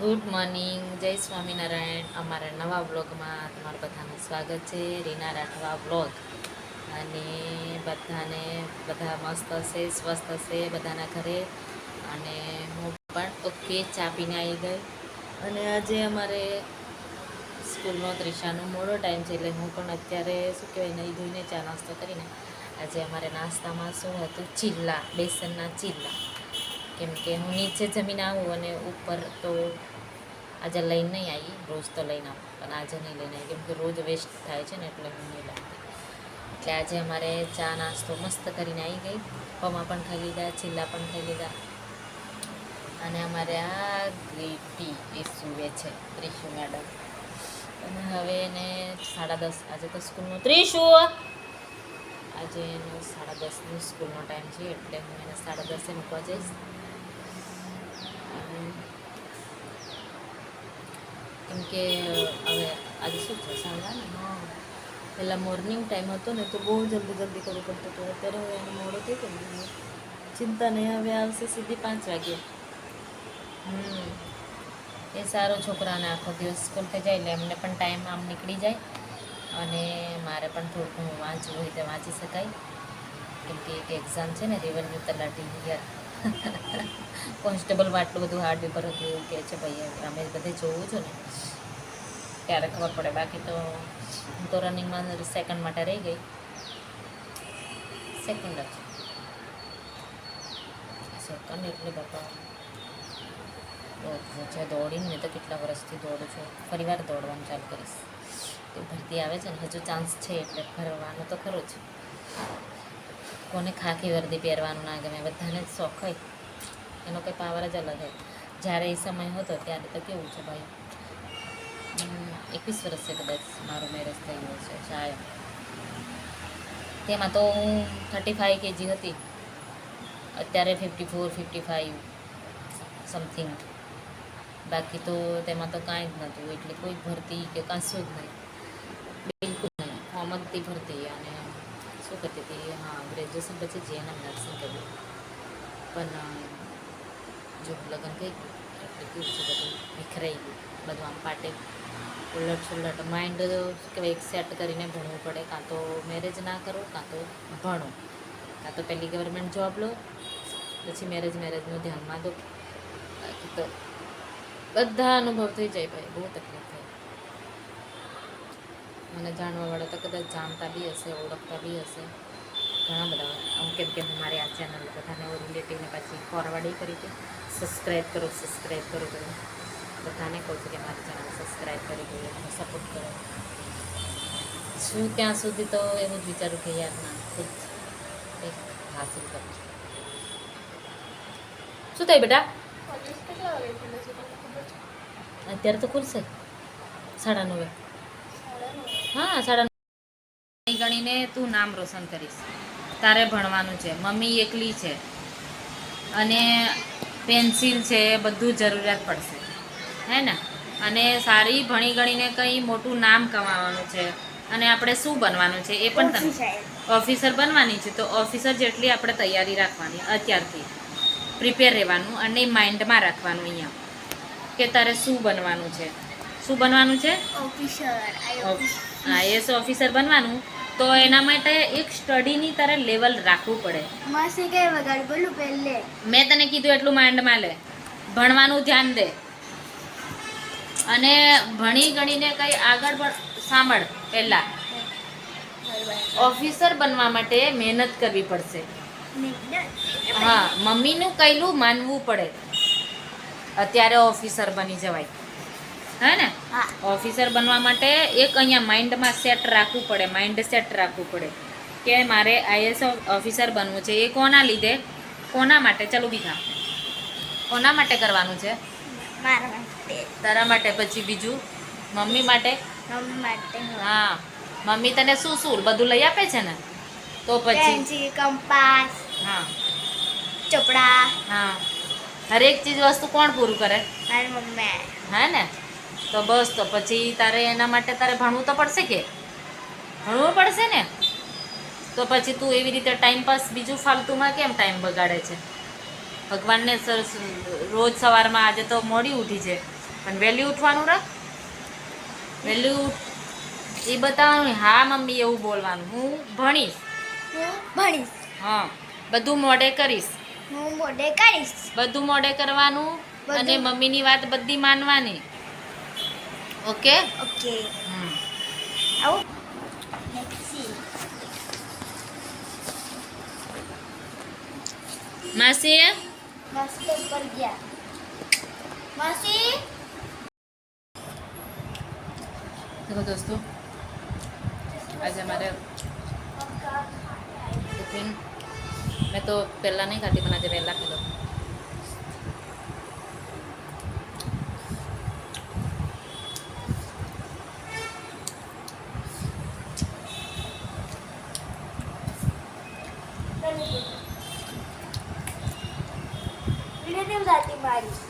Good morning, જય સ્વામિનારાયણ. અમારા નવા બ્લોગમાં તમારું બધાનું સ્વાગત છે, રીના રાઠવા બ્લોગ અને બધાને, બધા મસ્ત હશે, સ્વસ્થ હશે બધાના ઘરે. અને હું પણ ઓકે, ચા પીને આવી ગઈ. અને આજે અમારે સ્કૂલનો ત્રિશાનો મોડો ટાઈમ છે એટલે હું પણ અત્યારે, શું કહેવાય નહીં ધોઈને ચા નાસ્તો કરીને આજે અમારે નાસ્તામાં શું હતું? ચીલ્લા બેસનના ચીલ્લા કેમ કે હું નીચે જમીને આવું અને ઉપર તો આજે લઈને નહીં આવી, રોજ તો લઈને આવું. પણ આજે નહીં લઈને આવી, કેમ કે રોજ વેસ્ટ થાય છે ને એટલે હું નહીં લાવતી. એટલે આજે અમારે ચા નાસ્તો મસ્ત કરીને આવી ગઈ. પમા પણ ખાઈ લીધા, ચીલા પણ ખાઈ લીધા. અને અમારે આ ગ્રીટી એ સુવે છે ત્રીસુ મેડમ અને હવે એને સાડા દસ, આજે તો સ્કૂલનું ત્રીસુ આજે એનો સાડા દસની સ્કૂલનો ટાઈમ છે, એટલે હું એને સાડા દસે મૂકવા જઈશ. કેમ કે, હવે આજે શું છે? સાંજાને હા. પહેલાં મોર્નિંગ ટાઈમ હતો ને, તો બહુ જલ્દી જલ્દી કરવું પડતું હતું. અત્યારે હવે એનો મોડો થઈ ગયો ચિંતા નહીં, હવે આવશે સીધી પાંચ વાગે. હમ. એ સારો છોકરાને આખો દિવસ સ્કૂલ થઈ જાય એટલે એમને પણ ટાઈમ આમ નીકળી જાય. અને મારે પણ થોડું ઘણું વાંચવું હોય તે વાંચી શકાય. કેમ કે એક એક્ઝામ છે ને, રેવન્યુ તલાટી યર કોન્સ્ટેબલમાં આટલું બધું હાર્ડ પેપર હતું, એવું કહે છે, ભાઈ અમે બધે જોવું છું ને. ત્યારે ખબર પડે. બાકી તો હું તો રનિંગમાં સેકન્ડ માટે રહી ગઈ. સેકન્ડ જ. સેકન્ડ એટલે બાપા છે દોડીને તો કેટલા વર્ષથી દોડું છું. ફરી વાર દોડવાનું ચાલુ કરીશ. તો ભરતી આવે છે ને, હજુ ચાન્સ છે એટલે ભરવાનો તો ખરું જ. કોને ખાખી વર્દી પહેરવાનું ના ગમે, બધાને જ શોખ હોય. એનો કંઈ પાવર જ અલગ હોય. જ્યારે એ સમય હતો ત્યારે તો કેવું છે ભાઈ? એકવીસ વર્ષે કદાચ મારું મેરેજ થઈ ગયું છે શાયદ તેમાં તો હું થર્ટી ફાઈવ કેજી હતી. અત્યારે fifty four fifty five something બાકી તો તેમાં તો કાંઈ જ નહોતું, એટલે કોઈ ભરતી કે કશું જ નહીં. બિલકુલ નહીં. ફોર્મ જ ભરતી અને શું કરતી હતી? હા ગ્રેજ્યુએશન પછી જેએનએમ નર્સિંગ કર્યું. પણ જો લગ્ન થઈ ગયું, એટલે કેવું બધું વિખરાઈ ગયું. બધું આમ પાટે ઉલટ સુલટ માઇન્ડ કહેવાય, એક સેટ કરીને ભણવું પડે. કાં તો મેરેજ ના કરો, કાં તો ભણો. કાં તો પહેલી ગવર્મેન્ટ જોબ લો, પછી મેરેજ મેરેજનું ધ્યાનમાં દો. તો બધા અનુભવ થઈ જાય ભાઈ, બહુ તકલીફ મને જાણવાવાળા તો કદાચ જાણતા બી હશે ઓળખતા બી હશે. ઘણા બધા હું કેમ કે મારી આ ચેનલ બધાને રિલેટિવને પાછી ફોરવર્ડ કરી કે સબસ્ક્રાઈબ કરો સબસ્ક્રાઈબ કરો કરો. બધાને કહું છું કે મારી ચેનલ સબસ્ક્રાઈબ કરી દઈએ અને સપોર્ટ કરો. શું ત્યાં સુધી તો એવું જ વિચારું કે યાર ના ખુદ એક હાસિલ કરું શું થાય બેટા? અત્યારે તો ખુલશે. સાડા નવ. હા સાડા ગણીને તું નામ રોશન કરીશ. તારે ભણવાનું છે મમ્મી એકલી છે. અને પેન્સિલ છે બધું જરૂરિયાત પડશે. હે ને? અને સારી ભણી ગણીને કંઈ મોટું નામ કમાવાનું છે. અને આપણે શું બનવાનું છે એ પણ તમે ઓફિસર બનવાની છે તો ઓફિસર જેટલી આપણે તૈયારી રાખવાની અત્યારથી. પ્રિપેર રહેવાનું અને માઇન્ડમાં રાખવાનું અહીંયા કે તારે શું બનવાનું છે. શું બનવાનું છે? આઈએસ ઓફિસર બનવાનું. તો એના માટે એક સ્ટડીની તારે લેવલ રાખવું પડે. માસી કઈ વગાડ બોલું પહેલે. મેં તને કીધું એટલું માઇન્ડમાં લે. ભણવાનું ધ્યાન દે. અને ભણી ગણીને કંઈ આગળ પણ સાંભળ પહેલાં. ઓફિસર બનવા માટે મહેનત કરવી પડશે. હા મમ્મીનું કહેલું માનવું પડે. અત્યારે ઓફિસર બની જવાય. હે ને? ઓફિસર બનવા માટે એક અહીંયા માઇન્ડમાં સેટ રાખવું પડે માઇન્ડ સેટ રાખવું પડે કે મારે આઈએસ ઓફિસર બનવું છે. એ કોના લીધે? કોના માટે? ચાલો બીજા કોના માટે કરવાનું છે? તારા માટે પછી બીજું? મમ્મી માટે? હા. મમ્મી તને શું શું બધું લઈ આપે છે ને? તો પછી? કંપાસ હા. ચોપડા. હા. હરેક ચીજ વસ્તુ કોણ પૂરું કરે? મારી મમ્મી. હે ને? તો બસ તો પછી તારે એના માટે તારે ભણવું તો પડશે કે? ભણવું પડશે ને? તો પછી તું એવી રીતે ટાઈમ પાસ બીજું ફાલતુમાં કેમ ટાઈમ બગાડે છે? ભગવાનને રોજ સવારમાં આજે તો મોડી ઉઠી છે. પણ વહેલી ઉઠવાનું રાખ. વહેલી એ બતાવવાનું હા મમ્મી એવું બોલવાનું. હું ભણીશ. હું ભણીશ. હા બધું મોડે કરીશ. હું મોડે કરીશ. બધું મોડે કરવાનું. અને મમ્મીની વાત બધી માનવાની. Oke. Oke. Hmm. Aku. Masih? Ya? Masih bekerja. Masih? Tengok terus tu. Aja madam. Mungkin, metu pelan ni kat di mana je pelak itu. varios.